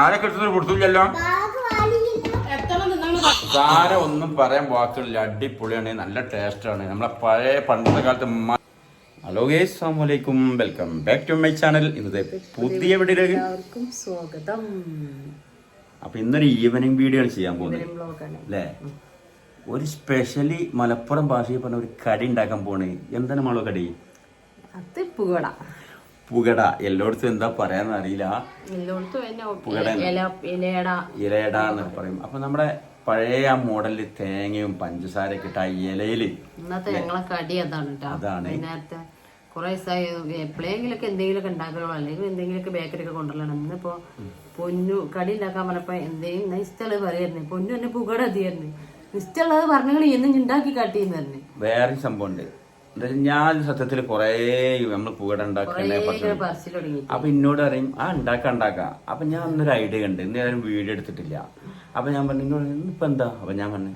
ആരൊക്കെ എടുത്തു കൊടുത്തില്ലല്ലോ? സാര ഒന്നും പറയാൻ വാക്കുകളില്ല അടിപൊളിയാണ്. നല്ല ടേസ്റ്റാണ്. നമ്മളെ പഴയ പണ്ടത്തെ കാലത്ത് ഹലോ ഗേസ് അസ്സാമലൈക്കും welcome back to my channel. ഇന്നത്തെ പുതിയ വീഡിയോയിലേക്ക് എല്ലാവർക്കും സ്വാഗതം. അപ്പൊ ഇന്നൊരു ഈവനിങ് വീഡിയോ ആണ് ചെയ്യാൻ പോകുന്നത്. അല്ലേ? ഒരു സ്പെഷ്യലി മലപ്പുറം ഭാഷയിൽ പറഞ്ഞ ഒരു കടി ഉണ്ടാക്കാൻ പോണേ. എന്താണ് മാളോ കടി? അത് പുകട പുകട. എല്ലായിടത്തും എന്താ പറയാന്ന് അറിയില്ല. ഇലയട. ഇലയട എന്ന് പറയും. അപ്പൊ നമ്മുടെ പഴയ ആ മോഡലിൽ തേങ്ങയും പഞ്ചസാരയൊക്കെ ഇട്ട ആ ഇലയിൽ ഇന്നത്തെ ഞങ്ങളെ കടി അതാണ് അതാണ്. നേരത്തെ കുറെ എപ്പോഴെങ്കിലൊക്കെ എന്തെങ്കിലുമൊക്കെ ഉണ്ടാക്കണോ അല്ലെങ്കിൽ എന്തെങ്കിലുമൊക്കെ ബേക്കറി ഒക്കെ കൊണ്ടുവരണം. ഇന്നിപ്പോ പൊന്നു കടി ഉണ്ടാക്കാൻ പറഞ്ഞപ്പോ എന്തെങ്കിലും ഇഷ്ടമുള്ളത് പറയായിരുന്നു. പൊന്നു എന്നെ പുകട എത്തിയായിരുന്നു ഇഷ്ടമുള്ളത് പറഞ്ഞങ്ങൾ എന്നും ഉണ്ടാക്കി കാട്ടിന്ന് പറഞ്ഞു. വേറെ സംഭവം ഉണ്ട് ഞാൻ സത്യത്തിൽ കുറേ നമ്മൾ പൂവട തുടങ്ങി. അപ്പൊ എന്നോട് പറയും ആ ഉണ്ടാക്കാം ഉണ്ടാക്കാം. അപ്പൊ ഞാൻ അന്നൊരു ഐഡിയ കണ്ട് ഇന്ന് ഞാൻ വീഡിയോ എടുത്തിട്ടില്ല. അപ്പൊ ഞാൻ പറഞ്ഞു എന്നോട് ഇപ്പൊ എന്താ? അപ്പൊ ഞാൻ പറഞ്ഞു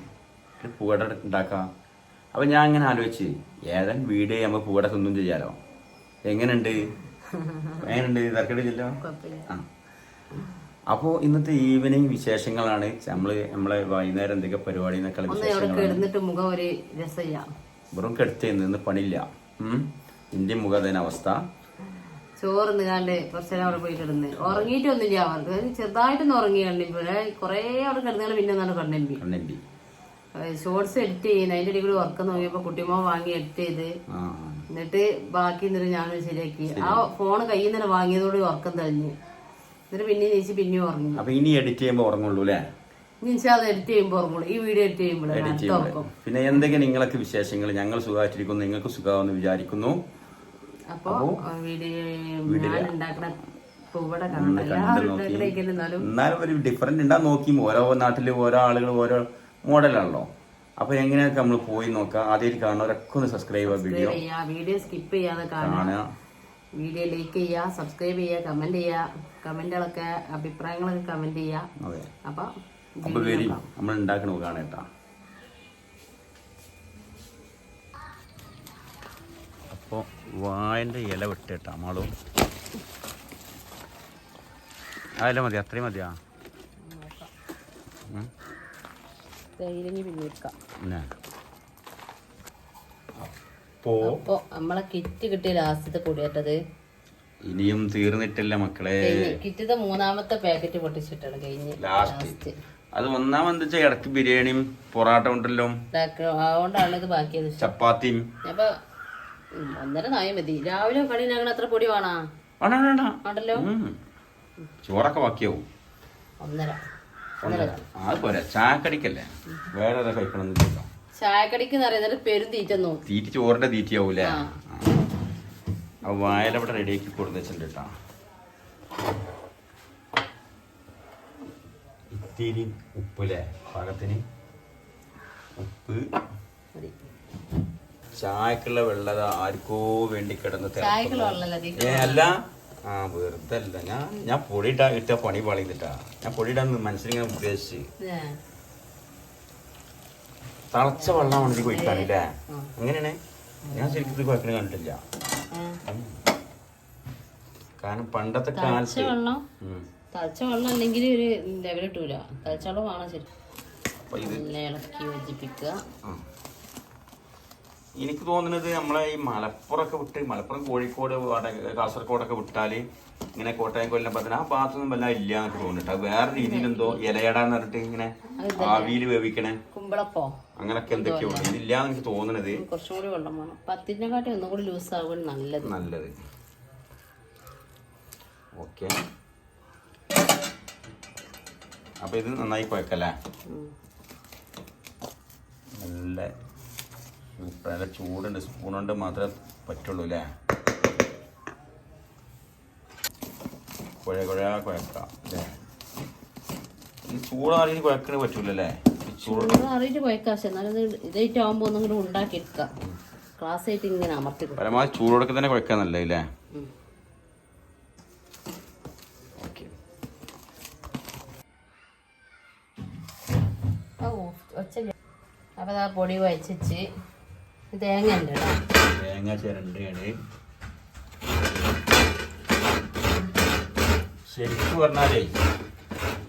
പുകട ഉണ്ടാക്കാം. അപ്പൊ ഞാൻ അങ്ങനെ ആലോചിച്ച് ഏതായാലും വീഡിയോ ചെയ്യുമ്പോ പൂവട സ്വന്തം ചെയ്യാലോ? എങ്ങനെയുണ്ട്? എങ്ങനെയുണ്ട്? തർക്കടില്ലല്ലോ ആ. അപ്പോൾ ഇന്നത്തെ ഈവനിങ് വിശേഷങ്ങളാണ് നമ്മൾ നമ്മളെ വൈകുന്നേരം എന്തൊക്കെ പരിപാടി എന്നൊക്കെ വിശേഷങ്ങളാണ്. വെറും കെടുത്തി നിന്ന് പണിയില്ല. ഉം. ഇന്ത്യൻ മുഖതേന അവസ്ഥ ചോറ് നിന്നാണ്ട് കുറച്ചു നേരം അവിടെ പോയി കിടന്ന്. ഉറങ്ങിയിട്ടൊന്നുമില്ല അവർക്ക്. ചെറുതായിട്ടൊന്ന് ഉറങ്ങി കണ്ടിപ്പോഴേ കൊറേ അവിടെ കിടന്നാലും പിന്നെ ഒന്നാണ് കണ്ണമ്പി കണ്ണെമ്പി ഷോർട്സ് എഡിറ്റ് ചെയ്യുന്നത് അതിന്റെ ഇടയിൽ കൂടി ഉറക്കം നോക്കിയപ്പോ കുട്ടിമോ വാങ്ങി എഡിറ്റ് ചെയ്ത്. എന്നിട്ട് ബാക്കി എന്നിട്ട് ഞാൻ ശരിയാക്കി. ആ ഫോൺ കയ്യിൽ നിന്ന് വാങ്ങിയതോടെ ഉറക്കം തെളിഞ്ഞ്. എന്നിട്ട് പിന്നെ ചേച്ചി പിന്നെയും ഉറങ്ങി. അപ്പൊ ഇനി എഡിറ്റ് ചെയ്യുമ്പോ ഉറങ്ങുള്ളൂ അല്ലേ? അത് എഡിറ്റ് ചെയ്യുമ്പോൾ ഈ വീഡിയോ എഡിറ്റ് ചെയ്യുമ്പോൾ പിന്നെ എന്തെങ്കിലും നിങ്ങളൊക്കെ വിശേഷങ്ങൾ ഞങ്ങൾ സുഖമായിട്ടിരിക്കുന്നു നിങ്ങൾക്ക് സുഖമാവെന്ന് വിചാരിക്കുന്നു. അപ്പൊ എന്നാലും. ഒരു ഡിഫറെന്റ് ഉണ്ടാ നോക്കി ഓരോ നാട്ടിൽ ഓരോ ആളുകൾ ഓരോ മോഡലാണല്ലോ. അപ്പൊ എങ്ങനെയൊക്കെ നമ്മൾ പോയി നോക്കാം? ആദ്യമായിട്ട് കാണുന്നവരൊക്കെ ഒന്ന് സബ്സ്ക്രൈബ് വീഡിയോ വീഡിയോ സ്കിപ്പ് ചെയ്യാതെ കാണുക. വീഡിയോ ലൈക്ക് ചെയ്യുക സബ്സ്ക്രൈബ് ചെയ്യുക കമന്റ് ചെയ്യുക കമന്റുകളൊക്കെ അഭിപ്രായങ്ങളൊക്കെ കമന്റ് ചെയ്യുക. അപ്പൊ അപ്പൊ വരി നമ്മൾ ഉണ്ടാക്കണ കാണേട്ടാ. അപ്പോ വായന്റെ ഇല വിട്ടേട്ടാ മാളു. ആ ഇല മതി അത്രയും മതിയാ. അപ്പോ നമ്മളെ കിറ്റ് കിട്ടിയ ലാസ്റ്റത്തെ പൊടിയേറ്റത്. ഇനിയും തീർന്നിട്ടില്ല മക്കളെ. കിറ്റത്തെ മൂന്നാമത്തെ പാക്കറ്റ് പൊട്ടിച്ചിട്ടാണ് കഴിഞ്ഞ് ലാസ്റ്റ് അത് ഒന്നാമത് വെച്ചാൽ ഇടയ്ക്ക് ബിരിയാണിയും പൊറാട്ട ഉണ്ടല്ലോ അതുകൊണ്ടാണ് ഇത് ബാക്കിയത്. ചപ്പാത്തിയും. അപ്പൊ ഒന്നര നായ മതി. രാവിലെ എത്ര പൊടി വേണോ? വേണ്ട വേണ്ട ഉണ്ടല്ലോ ഉം. ചോറൊക്കെ ബാക്കിയാവും. ഒന്നര. അത് പോരാ. ചായക്കടിക്കല്ലേ? വേറെ കഴിക്കണം ചായക്കടിക്ക് പെരും തീറ്റ ചോറിന്റെ തീറ്റയാവൂലേ? ആ. വായല ഇവിടെ റെഡിയാക്കി കൊടുന്ന് വെച്ചിട്ടുണ്ട് കേട്ടോ ഇത്തിരി ഉപ്പില്ലേ? പാകത്തിന്. ഉപ്പ്. ചായക്കുള്ള വെള്ളത ആർക്കോ വേണ്ടി കിടന്ന് ഏ അല്ല. ആ വെറുതെ അല്ല ഞാൻ ഞാൻ പൊടിയിട്ടാ ഇട്ട പണി പാളിന്നിട്ടാ ഞാൻ പൊടിയിടാന്ന് മനസ്സിലിങ്ങനെ ഉദ്ദേശിച്ച്. തളച്ച വെള്ളം വെള്ളമാണ് ഇത് കുഴിക്കാനില്ലേ അങ്ങനെയാണ് ഞാൻ ശരിക്കും ഇത് കുഴക്കണ കണ്ടിട്ടില്ല. കാരണം പണ്ടത്തെ കാലത്ത് വെള്ളം. തളിച്ച വെള്ളം അല്ലെങ്കിൽ ഒരു ലെവൽ കിട്ടൂല. തളിച്ച വെള്ളം വേണം ശരി. നല്ല ഇളക്കി യോജിപ്പിക്കുക. എനിക്ക് തോന്നുന്നത് നമ്മളെ ഈ മലപ്പുറമൊക്കെ വിട്ട് മലപ്പുറം കോഴിക്കോട് കാസർഗോഡൊക്കെ വിട്ടാൽ ഇങ്ങനെ കോട്ടയം കൊല്ലം പത്തന ആ ഭാഗത്തൊന്നും വല്ല ഇല്ല എന്നൊക്കെ തോന്നിട്ട് വേറെ രീതിയിൽ എന്തോ ഇലയടാന്ന് പറഞ്ഞിട്ട് ഇങ്ങനെ ആവിയിൽ വേവിക്കണേ. കുമ്പളപ്പോ? അങ്ങനൊക്കെ എന്തൊക്കെയോ ഇതില്ല എനിക്ക് തോന്നുന്നത് കുറച്ചും കൂടി വെള്ളം വേണം. പത്തിനെ കാട്ടി ഒന്നും കൂടി ലൂസ് ആവുകയാണ് നല്ലത്. നല്ലത്. ഓക്കെ. അപ്പൊ ഇത് നന്നായി കുഴക്കല്ലേ? നല്ല സൂപ്പർ നല്ല ചൂടുണ്ട്. സ്പൂൺ കൊണ്ട് മാത്രമേ പറ്റുള്ളൂ അല്ലേ? കുഴ കുഴ കുഴക്കാം അല്ലേ? ഈ അറിയിട്ട് കുഴക്കണ പറ്റൂലല്ലേ ചൂടോടെ ചൂട് ചൂട് അറിയിട്ട് കുഴക്കാം പക്ഷെ എന്നാലും ഇത് ഇതായിട്ട് ആവുമ്പോ ഒന്നും കൂടി ഉണ്ടാക്കി എടുക്കാം. ക്ലാസ് ആയിട്ട് ഇങ്ങനെ അമർത്തി പരമാവധി ചൂടോടൊക്കെ തന്നെ കുഴക്കാൻ നല്ലത് അപ്പൊ ആ പൊടി വച്ചിച്ച് തേങ്ങ ഉണ്ട് തേങ്ങ ചിരണ്ടയാണ്. ശരിക്കും പറഞ്ഞാലേ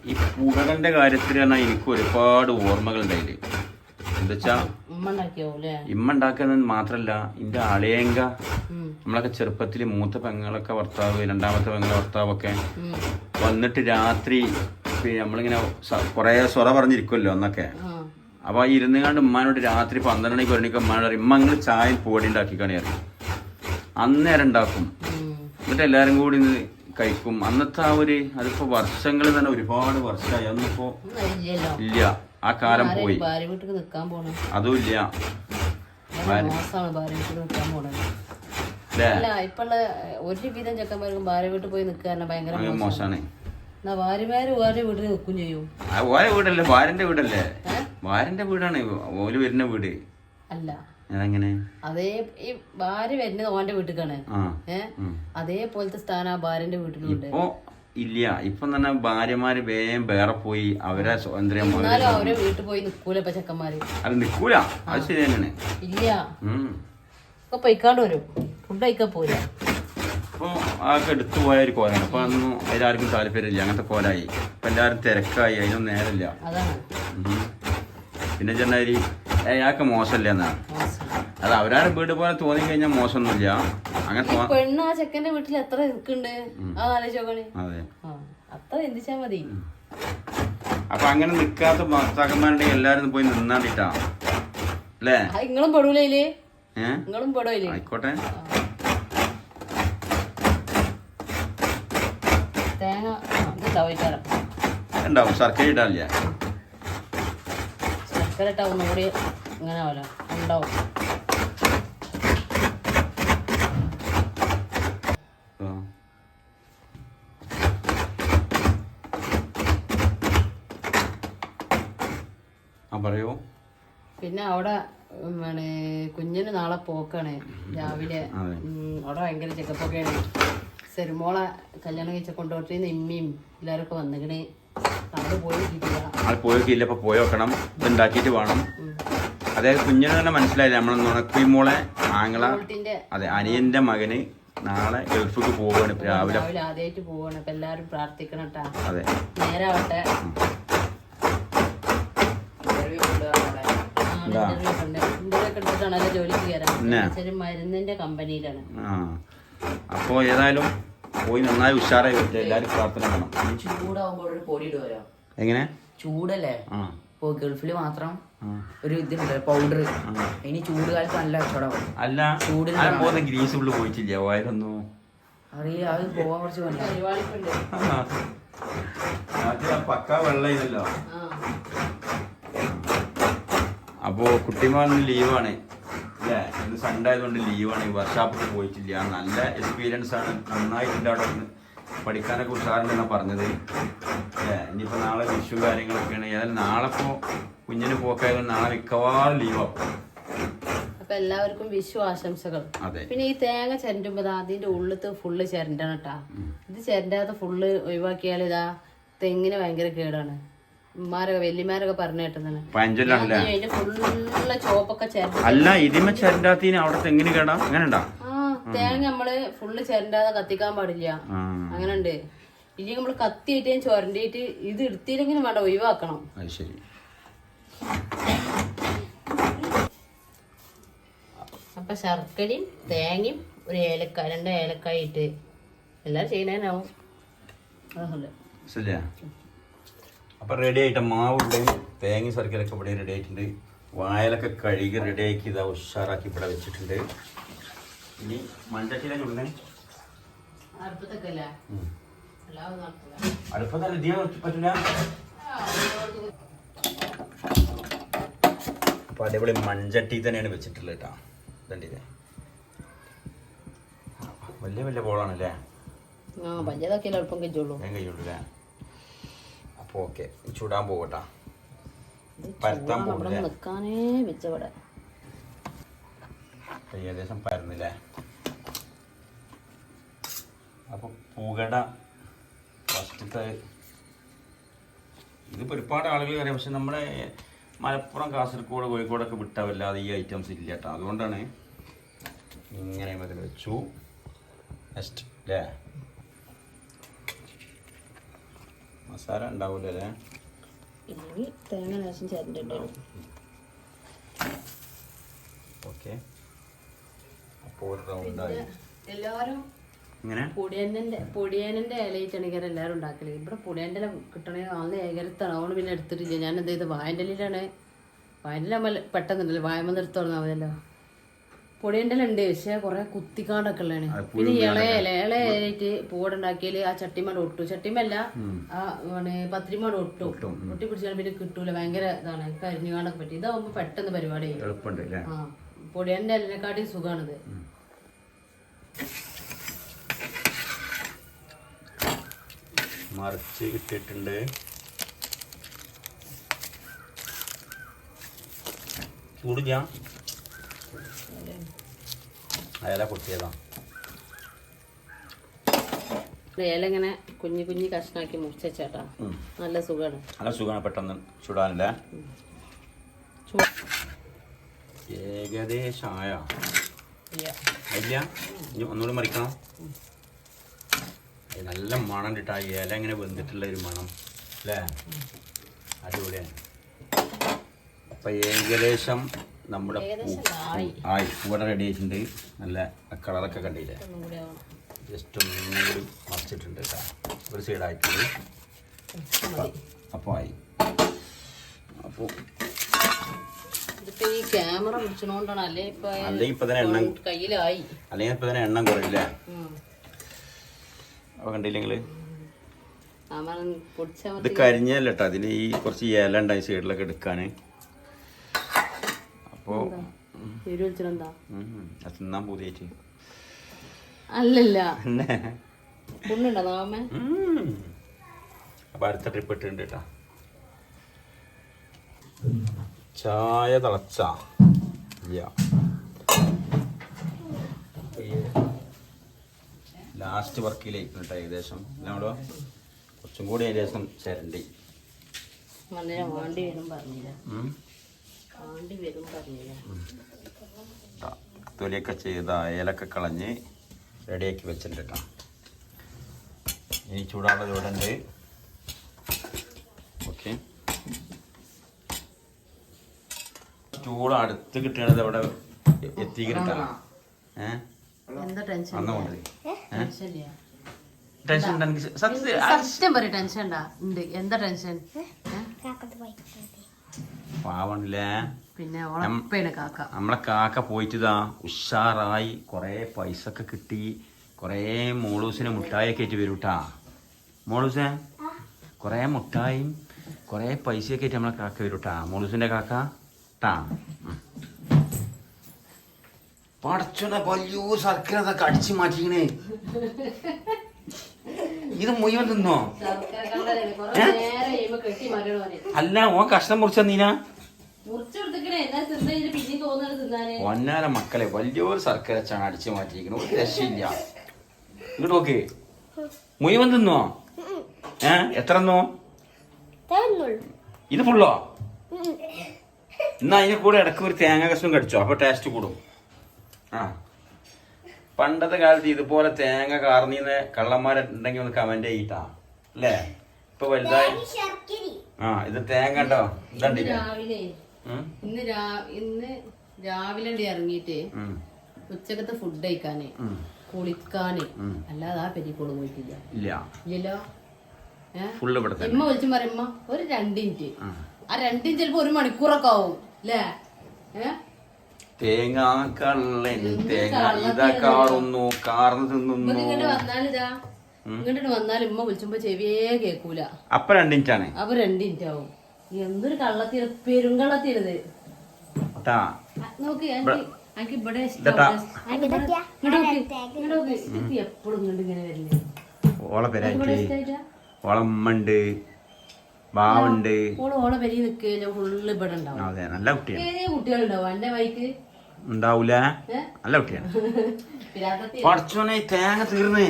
ഈ പുകടന്റെ കാര്യത്തിൽ പറഞ്ഞാൽ എനിക്ക് ഒരുപാട് ഓർമ്മകൾ ഉണ്ടായില്ലേ എന്താ വെച്ചാ ഉമ്മ ഉണ്ടാക്കിയാവൂല്ലേ ഇമ്മ ഉണ്ടാക്കുന്നത് മാത്രല്ല എന്റെ അളയങ്ക നമ്മളൊക്കെ ചെറുപ്പത്തിൽ മൂത്ത പെങ്ങളൊക്കെ ഭർത്താവ് രണ്ടാമത്തെ പെങ്ങളെ ഭർത്താവൊക്കെ വന്നിട്ട് രാത്രി നമ്മളിങ്ങനെ കൊറേ കുറേ സ്വറ പറഞ്ഞിരിക്കുമല്ലോ അന്നൊക്കെ. ആ. ഇരുന്ന് ഇരുന്നുകാണ്ട് ഉമ്മാനോട് രാത്രി പന്ത്രണ്ട് മണിക്ക് ഒരു മണിക്ക് ഉമ്മാനോട് പറയും ഉമ്മ നിങ്ങൾ ചായ പൊടി ഉണ്ടാക്കിക്കാണി അറിയും അന്നേരം ഉണ്ടാക്കും. എന്നിട്ട് എല്ലാരും കൂടി ഇന്ന് കഴിക്കും. അന്നത്തെ ആ ഒരു അതിപ്പോ വർഷങ്ങൾ തന്നെ ഒരുപാട് വർഷമായി. അന്നിപ്പോ ഇല്ല. ആ കാലം പോയി. അതും ഇല്ല. ഒരുവിധം ചെക്കന്മാർക്കും ഭാര്യ വീട്ടിൽ പോയി നിക്കാൻ ഭയങ്കര മോശമാണ്. ഭാര്യമാര് വേറെ വീട്ടിൽ നിൽക്കും ചെയ്യും. വീടല്ലേ? ഭാര്യന്റെ വീടല്ലേ? ഏ? ഭാര്യന്റെ വീടാണ് ഓൽ വരുന്ന വീട്. അല്ല. അതെങ്ങനെ? അതേ ഈ ഭാര്യ വരുന്നത് ഓന്റെ വീട്ടിലേക്കാണ് ഏഹ്. അതേപോലത്തെ സ്ഥാനം ആ ഭാര്യന്റെ വീട്ടിലുണ്ട്. ഇപ്പൊ ഇല്ല. ഇപ്പൊ തന്നെ ഭാര്യമാര് വേഗം വേറെ പോയി അവരെ സ്വാതന്ത്ര്യം അവരെ എന്നാലും അവരെ വീട്ടിൽ പോയി നിക്കൂല ഇപ്പൊ ചെക്കന്മാര്. അത് നിക്കൂല. അത് ശരി തന്നെയാണ് ഇല്ല. ഇപ്പൊ പൊയ്ക്കാണ്ട് വരും. ഫുഡ് കഴിക്കാൻ പോരാ. ഇപ്പൊ ആകെ എടുത്തു പോയ ഒരു കോലാണ്. അപ്പൊ അതൊന്നും അതിലാർക്കും താല്പര്യമില്ല. അങ്ങനത്തെ കോലായി. ഇപ്പൊ എല്ലാരും തിരക്കായി. അതിനൊന്നും നേരമില്ല. അതാണ്. പിന്നെ ചെന്നാരി അയാൾക്ക് മോശമല്ല എന്നാണ് അത് അവരാരും വീട് പോലെ തോന്നി കഴിഞ്ഞാൽ മോശമൊന്നുമില്ല. അങ്ങനെ പെണ്ണ് ആ ചെക്കന്റെ വീട്ടിൽ എത്ര നിൽക്കുന്നുണ്ട് അതെ. അത്ര എന്തിച്ചാ മതി. അപ്പൊ അങ്ങനെ നിക്കാത്ത ഭർത്താക്കന്മാരുടെ എല്ലാരും പോയി നിന്നാണ്ടിട്ടാ. അല്ലേ? നിങ്ങളും പെടൂലേ നിങ്ങളും പെടൂലേ ആയിക്കോട്ടെ. തേങ്ങ ഉണ്ടാവും. ശർക്കര ഇടാനില്ല. ശർക്കര ഇട്ടാ ഒന്നുകൂടി ഇങ്ങനെ ആവല്ലോ ഉണ്ടാവും. പറയൂ. പിന്നെ അവിടെ കുഞ്ഞിന് നാളെ പോക്കാണ് രാവിലെ. അവിടെ ഭയങ്കര ചെക്കപ്പൊക്കെയാണ്. സെരുമോളെ കല്യാണം കഴിച്ച കൊണ്ടുപോയിട്ട് ഇമ്മയും എല്ലാവരും ഒക്കെ വന്നിക്കണേ. ആൾ പോയോക്കില്ല അപ്പൊ പോയി വെക്കണം. ഇതുണ്ടാക്കിട്ട് വേണം. അതായത് കുഞ്ഞിന് തന്നെ മനസ്സിലായില്ല നമ്മൾ നുണക്കുയിമോളെ ആങ്ങള അതെ അനിയന്റെ മകന് നാളെ ഗൾഫിക്ക് പോവാണ് രാവിലെ. രാവിലെ ആദ്യമായിട്ട് പോവാണ്. അപ്പൊ എല്ലാരും പ്രാർത്ഥിക്കണം കേട്ടാ അതെ. നേരാവട്ടെ. ജോലിക്ക് കയറാൻ? മരുന്നിന്റെ കമ്പനിയിലാണ്. അപ്പോ ഏതായാലും പോയി നന്നായി ഉഷാറായി വരട്ടെ. എല്ലാവരും പ്രാർത്ഥന വേണം ചൂടാവുമ്പോൾ ഒരു പൊടി ഇടുവല്ലോ എങ്ങനെ? ചൂടല്ലേ? ഇപ്പോ ഗൾഫിൽ മാത്രം. ഒരു ഇതുണ്ട് പൗഡർ ഇനി ചൂട് കാലത്ത് നല്ല കച്ചവടം. അല്ല ചൂടിന് ആ പോകുന്ന ഗ്രീസ് ഉള്ളിൽ പോയിട്ടില്ല പോയാലൊന്നും അറിയില്ല അത് പോവാൻ കുറച്ച് പക്കാ വെള്ളയില്ലല്ലോ അപ്പോ കുട്ടിമാൻ ലീവാണ് അല്ലേ? ഇന്ന് സൺഡേ ആയതുകൊണ്ട് ലീവാണ് വർക്ക്ഷോപ്പിൽ പോയിട്ടില്ല. നല്ല എക്സ്പീരിയൻസ് ആണ്. നന്നായിട്ടുണ്ട് അവിടെ നിന്ന് പഠിക്കാനൊക്കെ ഉഷാറുണ്ടെന്നാണ് പറഞ്ഞത്. അല്ലേ? ഇനിയിപ്പോൾ നാളെ വിഷു കാര്യങ്ങളൊക്കെയാണ്. ഏതായാലും നാളെ ഇപ്പോൾ കുഞ്ഞിന് പോക്കായതുകൊണ്ട് നാളെ മിക്കവാറും ലീവാക്കും അപ്പൊ എല്ലാവർക്കും വിഷു ആശംസകൾ. പിന്നെ ഈ തേങ്ങ ചരണ്ടുമ്പോ അതിന്റെ ഉള്ളത്ത് ഫുള്ള് ചിരണ്ടണം കേട്ടാ ഇത് ചിരണ്ടാതെ ഫുള്ള് ഒഴിവാക്കിയാൽ ഇതാ തെങ്ങിന് ഭയങ്കര കേടാണ്. ഉമ്മാരൊക്കെ വല്യമാരൊക്കെ പറഞ്ഞു കേട്ടതാണ്. പഞ്ചലാണല്ലേ അതിന്റെ ഫുള്ള് ചോപ്പൊക്കെ അല്ല ഇതിമ ചരണ്ടാത്തിന് അവിടെ തെങ്ങിന് കേടാ? അങ്ങനെ ഉണ്ടാ തേങ്ങ നമ്മൾ ഫുള്ള് ചേരണ്ടാതെ കത്തിക്കാൻ പാടില്ല. അങ്ങനെ ഉണ്ട് ഇല്ലെങ്കിൽ നമ്മൾ കത്തിയിട്ട് ചൊരണ്ടിയിട്ട് ഇത് എടുത്തില്ലെങ്കിലും വേണ്ട ഒഴിവാക്കണം. ശരി. അപ്പൊ ശർക്കരയും തേങ്ങയും ഒരു ഏലക്കായ രണ്ട് ഏലക്കായ ഇട്ട് എല്ലാരും ചെയ്യണേനാവും. അതല്ല ശരിയാ അപ്പൊ റെഡി ആയിട്ട് മാവുണ്ട് തേങ്ങ സർക്കിലൊക്കെ ഇവിടെ റെഡി ആയിട്ടുണ്ട്. വായലൊക്കെ കഴുകി റെഡി ആക്കി ഇതാ ഉഷാറാക്കി ഇവിടെ വെച്ചിട്ടുണ്ട്. ഇനി മൺചട്ടിയിലെ നടക്കില്ല. അടുപ്പത്തല്ല പറ്റില്ല അതേപോലെ മൺചട്ടി തന്നെയാണ് വെച്ചിട്ടുള്ളത് കേട്ടോ. ഇതണ്ടില്ലേ വലിയ വലിയ ബോളാണല്ലേ? ആ പഞ്ചതൊക്കെ എളുപ്പം കഴിച്ചോളൂ കഴിയുള്ളൂ അല്ലേ? ഓക്കെ ചൂടാൻ പോകട്ടാ പരത്താൻ പോകില്ലേ നിൽക്കാനേ വെച്ചവിടെ ഏകദേശം പരന്നില്ലേ? അപ്പൊ പുകട ഫസ്റ്റത്തെ ഇതിപ്പോ ഒരുപാട് ആളുകൾ അറിയാം പക്ഷെ നമ്മുടെ മലപ്പുറം കാസർഗോഡ് കോഴിക്കോടൊക്കെ വിട്ടവല്ലാതെ ഈ ഐറ്റംസ് ഇല്ല കേട്ടോ അതുകൊണ്ടാണ് ഇങ്ങനെ മുതൽ വെച്ചു. നെക്സ്റ്റ് അല്ലേ മസാല ഉണ്ടാവൂലേ ഇല്ലെങ്കിൽ തേങ്ങ ലേശം ചേർത്തിട്ടുണ്ട് ഓക്കെ. അപ്പോൾ ഒരു റൗണ്ടായി എല്ലാവരും ഇങ്ങനെ പൊടിയന്റെ പൊടിയനന്റെ ഇലയിട്ടാണ് എല്ലാവരും ഉണ്ടാക്കൽ. ഇവിടെ പൊടിയന്റെ ഇല കിട്ടണേ നല്ല ഏകരത്താണ്. അതുകൊണ്ട് പിന്നെ എടുത്തിട്ടില്ല. ഞാൻ എന്ത് ചെയ്ത്? വായന്റെ ഇലയിലാണ്. വായന്റെ ഇല പെട്ടെന്നുണ്ടല്ലോ വായമ നിർത്തി തുടങ്ങാൻ മതിയല്ലോ. പൊടിയന്റെ പക്ഷെ കൊറേ കുത്തിക്കാണ്ടൊക്കെ ഉള്ളതാണ്. പിന്നെ ഇളയ ഇല പൂടുണ്ടാക്കിയാൽ ആ ചട്ടിമാട് ഒട്ടു. ചട്ടിമല്ല ആ പത്തിരിമാട് ഒട്ടു. ഒട്ടി പിടിച്ചാൽ പിന്നെ കിട്ടൂല. ഭയങ്കര ഇതാണ് കരിഞ്ഞുകാണ്ടൊക്കെ പറ്റി. ഇതാവുമ്പോ പെട്ടെന്ന് പരിപാടി ആ പൊടിയന്റെ ഇലനെക്കാട്ടി സുഖമാണിത് മറിച്ച് ഇട്ടിട്ടുണ്ട്. ചൂട് ഞാൻ അയല പൊട്ടിയതാണ് ഇല ഇങ്ങനെ കുഞ്ഞു കുഞ്ഞു കഷ്ണാക്കി മുറിച്ചേട്ടാ. നല്ല സുഖമാണ് നല്ല സുഖമാണ് പെട്ടെന്ന് ചുടാനല്ലേ? ഏകദേശമായ ഇല്ല. ഇനി ഒന്നുകൂടി മറിക്കണം. നല്ല മണം കിട്ടാ. ഇല ഇങ്ങനെ വെന്തിട്ടുള്ള ഒരു മണം. അല്ലേ? അടിപൊളിയാണ്. അപ്പൊ ഏകദേശം നമ്മുടെ ആയി. ഇവിടെ പൂവട റെഡി ആയിട്ടുണ്ട്. നല്ല കളറൊക്കെ കണ്ടില്ലേ? ജസ്റ്റ് ഒന്നും കൂടി മറിച്ചിട്ടുണ്ട് ഒരു സൈഡായിട്ടുണ്ട് അപ്പോൾ ആയി. അപ്പോൾ അല്ലെങ്കിൽ ഇപ്പൊ തന്നെ എണ്ണം കയ്യിലായി. അല്ലെങ്കിൽ ഇപ്പൊ തന്നെ എണ്ണം കുറയില്ലേ? കണ്ടില്ലെങ്കിൽ ഇത് കരിഞ്ഞല്ല കേട്ടോ. അതിൽ ഈ കുറച്ച് ഇല ഉണ്ടായി സൈഡിലൊക്കെ എടുക്കാൻ അത് തിന്നാൻ പൂതിയായിട്ട് അല്ലല്ല. അപ്പൊ അടുത്ത ട്രിപ്പ് ഇട്ടിട്ടുണ്ട് കേട്ടോ ചായ തിളച്ച. ലാസ്റ്റ് വർക്കിലേക്ക് കേട്ടോ ഏകദേശം. നമ്മളോ കുറച്ചും കൂടി ഏകദേശം ചിരണ്ടി. വാണ്ടി വരും പറഞ്ഞില്ല? തൊലിയൊക്കെ ചെയ്ത ഏലൊക്കെ കളഞ്ഞ് റെഡിയാക്കി വെച്ചിട്ടുണ്ട് കേട്ടോ. ഇനി ചൂടാനുള്ളത് ചൂടുണ്ട് ഓക്കെ. ചൂട് അടുത്ത് കിട്ടണത് അവിടെ എത്തിക്കിട്ടാ ഏഹ് എന്താ ടെൻഷൻ അന്ന് കൊണ്ട് ടെൻഷൻ സത്യം പറയും ടെൻഷൻ എന്താ ടെൻഷൻ പാവണില്ലേ പിന്നെ ഉറപ്പാണ് കാക്ക. നമ്മളെ കാക്ക പോയിട്ടിതാ ഉഷാറായി കൊറേ പൈസ ഒക്കെ കിട്ടി. കൊറേ മോളൂസിന് മുട്ടായൊക്കെ ആയിട്ട് വരും കേട്ടാ മോളൂസേ കൊറേ മുട്ടായും കുറേ പൈസയൊക്കെ ആയിട്ട് നമ്മളെ കാക്ക വരും കേട്ടാ മോളൂസിന്റെ കാക്ക ട്ടാ. വലിയൊരു സർക്കിൾ അതൊക്കെ അടിച്ചു മാറ്റിക്കണേ. ഇത് മുഴുവൻ തിന്നോ? അല്ല ഓ കഷ്ണം മുറിച്ച നീനാ? പൊന്നാര മക്കളെ വലിയൊരു സർക്കാർ വെച്ചാണ് അടിച്ചു മാറ്റിയിരിക്കുന്നത് ഒരു രക്ഷയില്ല. ഇങ്ങോട്ട് നോക്ക്. മുഴുവൻ തിന്നോ? ഏ? എത്ര തിന്നോ? ഇത് ഫുള്ളോ? എന്നാ അതിന് കൂടെ ഇടയ്ക്ക് ഒരു തേങ്ങ കഷ്ണം കടിച്ചോ. അപ്പൊ ടേസ്റ്റ് കൂടും. ആ. പണ്ടത്തെ കാലത്ത് ഇതുപോലെ തേങ്ങ കാർന്നീന്ന് കള്ളന്മാരുണ്ടെങ്കിൽ ഒന്ന് കമന്റ് ചെയ്യിട്ടാ. അല്ലേ? ഇപ്പൊ വലുതായി ആ ഇത് തേങ്ങ ഉണ്ടോ ഇതണ്ടില്ലേ രാവിലെ. ഇന്ന് രാ ഇന്ന് രാവിലെ ഇറങ്ങിയിട്ട് ഉച്ചക്കത്തെ ഫുഡ് കഴിക്കാന്. കുളിക്കാനേ. അല്ലാതെ ആ പെരിക്കോൾ പോയിട്ടില്ല. ഇല്ല. ഇല്ലല്ലോ. ഏ? ഫുള്ള് ഇവിടെ തന്നെ. എമ്മ വിളിച്ചു പറയുമ്പോ ഒരു രണ്ടിഞ്ച് ആ. ആ രണ്ടിഞ്ച് ചിലപ്പോ ഒരു മണിക്കൂറൊക്കെ ആവും. അല്ലേ ഏ തേങ്ങ കള്ളൻ തേങ്ങ ഇതാക്കാറുന്നു കാർന്ന് തിന്നുന്നു ഇങ്ങോട്ട് വന്നാലിതാ? ഇങ്ങോട്ട് വന്നാൽ ഉമ്മ വിളിച്ചുമ്പോ ചെവിയേ കേക്കൂല. അപ്പൊ രണ്ടിഞ്ചാണ് അപ്പൊ രണ്ടിഞ്ച് ആവും എന്തൊരു കള്ളത്തീര പെരുങ്കള്ളത്തീരത് നോക്ക് എനിക്ക് ഇവിടെ. എപ്പോഴും ഇങ്ങോട്ട് ഇങ്ങനെ വരില്ലേ ഓളെ പെരായിട്ട് ഓളമ്മണ്ട് ബാവുണ്ട്. ഓൾ ഓളെ പെരി നിൽക്കില്ല ഫുള്ള് ഇവിടെ ഉണ്ടാവും. നല്ല കുട്ടികളുണ്ടാവും. എന്റെ വൈക്ക് ഉണ്ടാവൂല? നല്ല കുട്ടിയാണ്. പഠിച്ചോനെ തേങ്ങ തീർന്ന്.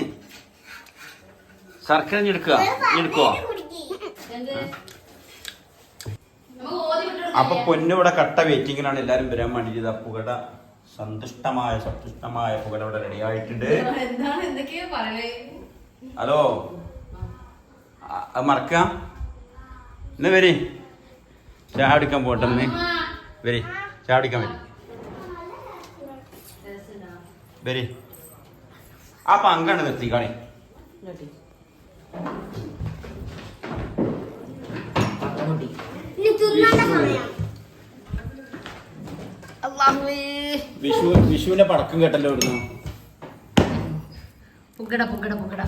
ശർക്കര എടുക്കുക. എടുക്കോ അപ്പൊ പൊന്നിവിടെ കട്ട വെയിറ്റിങ്ങിലാണ് എല്ലാരും വരാൻ ഇതാ പുകട സന്തുഷ്ടമായ സന്തുഷ്ടമായ പുകട ഇവിടെ റെഡി ആയിട്ടുണ്ട്. ഹലോ? അത് മറക്കാം വരി. ചായ കുടിക്കാൻ പോട്ടെ വരി. ചാടിക്കാൻ വരി. വരി. ആ പങ്കാണ് നിർത്തി. കാണി അങ്ങോട്ടി വിഷു വിഷുവിന്റെ പടക്കം കേട്ടല്ലോ ഇവിടുന്ന്. പുകട പുകട പുകട.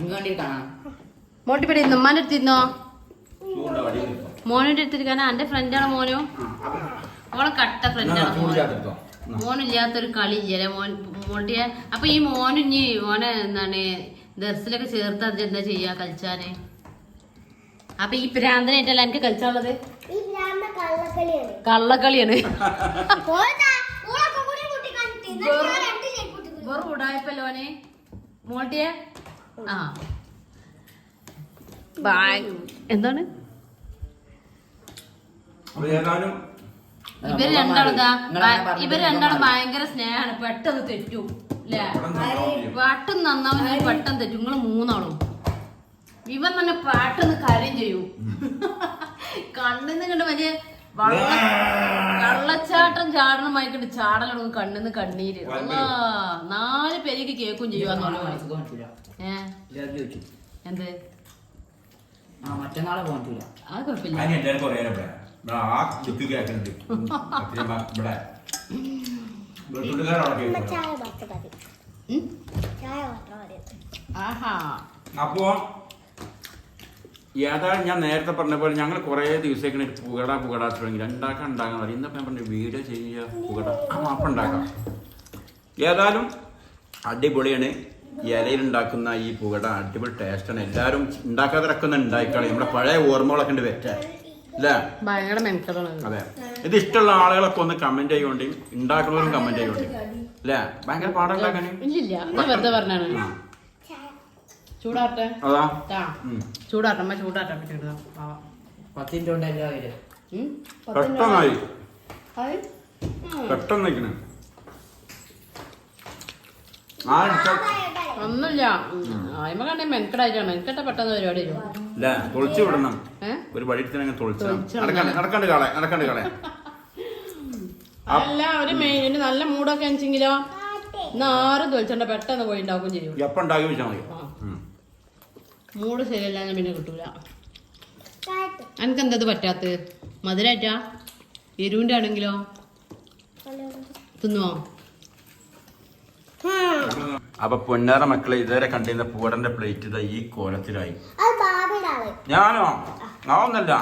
ഇങ്ങോട്ടി കാണാം മോട്ടിപ്പടി ഉമ്മാന്റെ അടുത്തിരുന്നോ ചൂണ്ട എടുത്തിരിക്കാൻ എന്റെ ഫ്രണ്ടാണ് മോനോ. അവളെ കട്ട ഫ്രണ്ടാണ്. മോനില്ലാത്തൊരു കളി ഇല്ലേ? മോൻ മോട്ടിയെ അപ്പൊ ഈ മോനും ഇനി മോനെ എന്താണ് ദർസിലൊക്കെ ചേർത്ത് അത് എന്താ ചെയ്യാ കളിച്ചാന്? അപ്പൊ ഈ പ്രാന്തനായിട്ടല്ല എനിക്ക് കളിച്ചാനുള്ളത്? ഭ്രാന്ത കള്ളക്കളിയാണ്. വെറും ഉടായ്പല്ലോനെ മോട്ടിയെ ആ. എന്താണ്? ഏതായാലും ഇവർ രണ്ടാളും ഇവർ രണ്ടാളും ഭയങ്കര സ്നേഹമാണ്. പെട്ടെന്ന് തെറ്റും അല്ലേ പെട്ടെന്ന് നന്നാവും പെട്ടെന്ന് തെറ്റും. നിങ്ങൾ മൂന്നാളും. ഇവൻ തന്നെ പെട്ടെന്ന് കാര്യം ചെയ്യൂ. കണ്ണിന്ന് കണ്ട് വലിയ വള്ള കള്ളച്ചാട്ടം ചാടണമായിക്കൊണ്ട് ചാടലൊന്നും കണ്ണിന്ന് കണ്ണീര്. അല്ലാ, നാല് പേരേക്ക് കേക്കും ചെയ്യുവാന്നല്ലോ സുഖം പറ്റൂല. ഏ? എല്ലാവരും ചോദിച്ചു. എന്ത്? ആ മറ്റന്നാളെ പോകാൻ പറ്റൂല. അത് കുഴപ്പമില്ല. അതിന് എല്ലാവർക്കും ഇവിടെ ആ കേൾക്കുന്നുണ്ട് ഇവിടെ. അപ്പോ ഏതായാലും ഞാൻ നേരത്തെ പറഞ്ഞ പോലെ ഞങ്ങൾ കുറേ ദിവസത്തേക്ക് പുകട പുകട തുടങ്ങി. ഉണ്ടാക്കാൻ ഉണ്ടാക്കാൻ പറയും ഇന്നപ്പം ഞാൻ പറഞ്ഞു വീഡിയോ ചെയ്യുക പുകട. ആ അപ്പം ഉണ്ടാക്കാം. ഏതായാലും അടിപൊളിയാണ്. ഇലയിൽ ഉണ്ടാക്കുന്ന ഈ പുകട അടിപൊളി ടേസ്റ്റാണ് എല്ലാവരും ഉണ്ടാക്കാതിരക്കുന്ന ഉണ്ടായിക്കളെ നമ്മുടെ പഴയ ഓർമ്മകളൊക്കെ ഉണ്ട് വെറ്റ അല്ലേ ഭയങ്കര മെനക്കെടാണ് അതെ. ഇത് ഇഷ്ടമുള്ള ആളുകളൊക്കെ ഒന്ന് കമന്റ് ചെയ്യുകൊണ്ടേ ഉണ്ടാക്കുന്നവരും കമന്റ് ചെയ്യുകൊണ്ടേ അല്ലേ ഭയങ്കര പാടുണ്ടാക്കാന് ഇല്ലില്ല. വെറുതെ പറഞ്ഞാണ്. ചൂടാട്ടെ അതാ. ചൂടാട്ടെ അമ്മ ചൂടാട്ടെ? പെട്ടെന്നായി. പെട്ടെന്ന് നിൽക്കണേ ആരെടുത്ത ഒന്നുമില്ല. അയിമ കണ്ടേ മെനക്കെടായിട്ടാണ്. മെനക്കെട്ട പെട്ടെന്ന് പരിപാടി വരും. ഇല്ല തുളിച്ചു വിടണം. ഒരു വഴിത്തിന് തൊളിച്ചണം തൊളിച്ച്. നടക്കണ്ട നടക്കണ്ട് കാളെ നടക്കണ്ട് കളെ. അല്ല ഒരു മെയിൻ നല്ല മൂടൊക്കെ വെച്ചെങ്കിലോ നാറും തൊലിച്ചണ്ട പെട്ടെന്ന് പോയി ഉണ്ടാക്കും ചെയ്യും. എപ്പം ഉണ്ടാക്കി വെച്ചാൽ മതി. മൂട് ശരിയല്ല ഞാൻ പിന്നെ കിട്ടൂല. ചായട്ട് എനിക്ക് എന്തത് പറ്റാത്ത മധുരായിട്ടാ? എരുവിന്റെ ആണെങ്കിലോ? തിന്നുവോ? അപ്പൊ പൊന്നാറ മക്കളെ ഇതുവരെ കണ്ടിരുന്ന പൂടന്റെ പ്ലേറ്റ് ഇതാ ഈ കോലത്തിലായി. ഞാനോ? ഞാനൊന്നല്ല.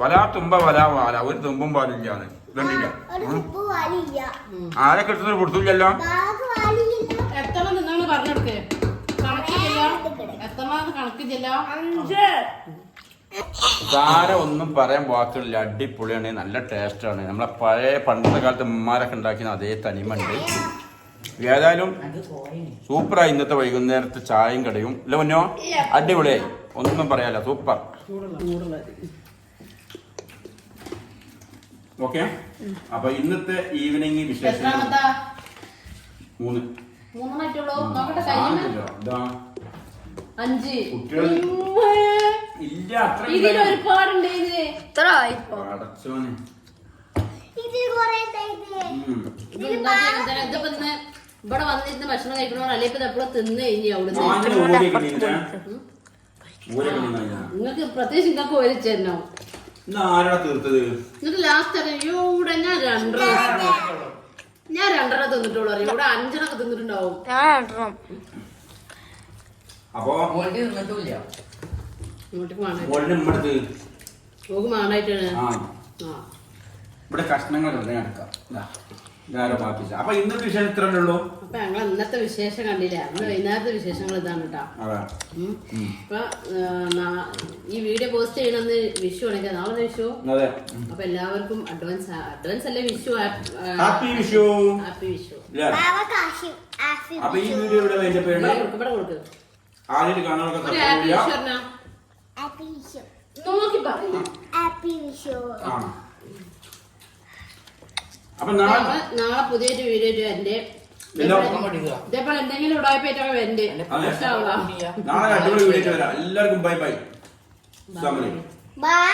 വലാ തുമ്പ വലാ വാല. ഒരു തുമ്പും പാലില്ലാന്ന്. കണ്ടില്ല ആരെ കിട്ടുന്നത് കൊടുത്തില്ലല്ലോ എത്ര നിങ്ങൾ സാര ഒന്നും പറയാൻ വാക്കുകളില്ല അടിപൊളിയാണ്. നല്ല ടേസ്റ്റാണ് നമ്മളെ പഴയ പണ്ടത്തെ കാലത്ത് ഉമ്മാരൊക്കെ ഉണ്ടാക്കിയ അതേ തനിമണ്ട് ഏതായാലും അത് പോയിന് സൂപ്പറായി ഇന്നത്തെ വൈകുന്നേരത്തെ ചായയും കടയും. ഇല്ല മുന്നോ അടിപൊളിയായി. ഒന്നും പറയാല്ല സൂപ്പർ. ഓക്കെ? അപ്പൊ ഇന്നത്തെ ഈവനിങ് വിശേഷം മൂന്ന്. ഇതാ. അഞ്ച്. കുട്ടികൾ ഇല്ല അത്ര ഇതിൽ ഒരുപാടുണ്ട് ഇതിൽ അടച്ചോനെ. ഇതിൽ കുറെ ഉണ്ടായില്ലേ ഉം. ഇത് ഉണ്ടാക്കിയ എന്തിനാ? ഇതിപ്പോ ഇന്ന് ഇവിടെ വന്നിരുന്ന് ഭക്ഷണം കഴിക്കണോ അല്ലെങ്കിൽ ഇപ്പൊ എപ്പോഴും തിന്ന് കഴിഞ്ഞു അവിടുന്ന്. നിന്നെ. ഊരൊക്കെ നിന്നാ നിങ്ങൾക്ക് പ്രത്യേകിച്ച് നിങ്ങൾക്ക് ഒരിച്ചു തരണോ ഇന്ന് ആരാ തീർത്തത്? എന്നിട്ട് ലാസ്റ്റ് അറിയോ ഇവിടെ ഞാൻ രണ്ടര ഞാൻ രണ്ടര. തിന്നിട്ടുള്ളൂ. അറിയാം? ഇവിടെ അഞ്ചെണ്ണൊക്കെ തിന്നിട്ടുണ്ടാവും. അപ്പൊ നിന്നിട്ടില്ല ഇമ്മടുത്ത് ആ. ആ. ഇവിടെ കഷ്ണങ്ങൾ എടുക്കാം ഇതാ. ഇതാരോ പാപ്പിച്ച അപ്പൊ ഇന്നത്തെ വിഷയം ഇത്ര ഉള്ളൂ. അപ്പൊ ഞങ്ങൾ ഇന്നത്തെ വിശേഷം കണ്ടില്ല. നമ്മൾ വൈകുന്നേരത്തെ വിശേഷങ്ങൾ ഇതാണ് കേട്ടോ. അതെ. ഉം. ഉം. അപ്പൊ ആ, നാ- ഈ വീഡിയോ പോസ്റ്റ് ചെയ്യണമെന്ന് വിഷു ആണെങ്കിൽ നാളെ വിഷു. അതെ. അപ്പൊ എല്ലാവർക്കും അഡ്വാൻസ് അഡ്വാൻസ് അല്ലേ വിഷു? ഹാപ്പി വിഷു. ഹാപ്പി വിഷു. ഇല്ലേ? അപ്പൊ ഈ വീഡിയോ ഇവിടെ വേണ്ട ഇവിടെ കൊടുക്ക് ഇവിടെ കൊടുക്ക്. ആദ്യമായിട്ട് കാണാനൊക്കെ വിഷു നോക്കി വിഷു ആ അപ്പൊ നാളെ നാളെ പുതിയൊരു വീഡിയോ എന്റെ ഇതേപോലെ എന്തെങ്കിലും ഉടായ്പേറ്റൊക്കെ വരണ്ടേ. നാളെ അടിപൊളി വീഡിയോ വരാം. എല്ലാവർക്കും ബൈ ബൈ ബൈ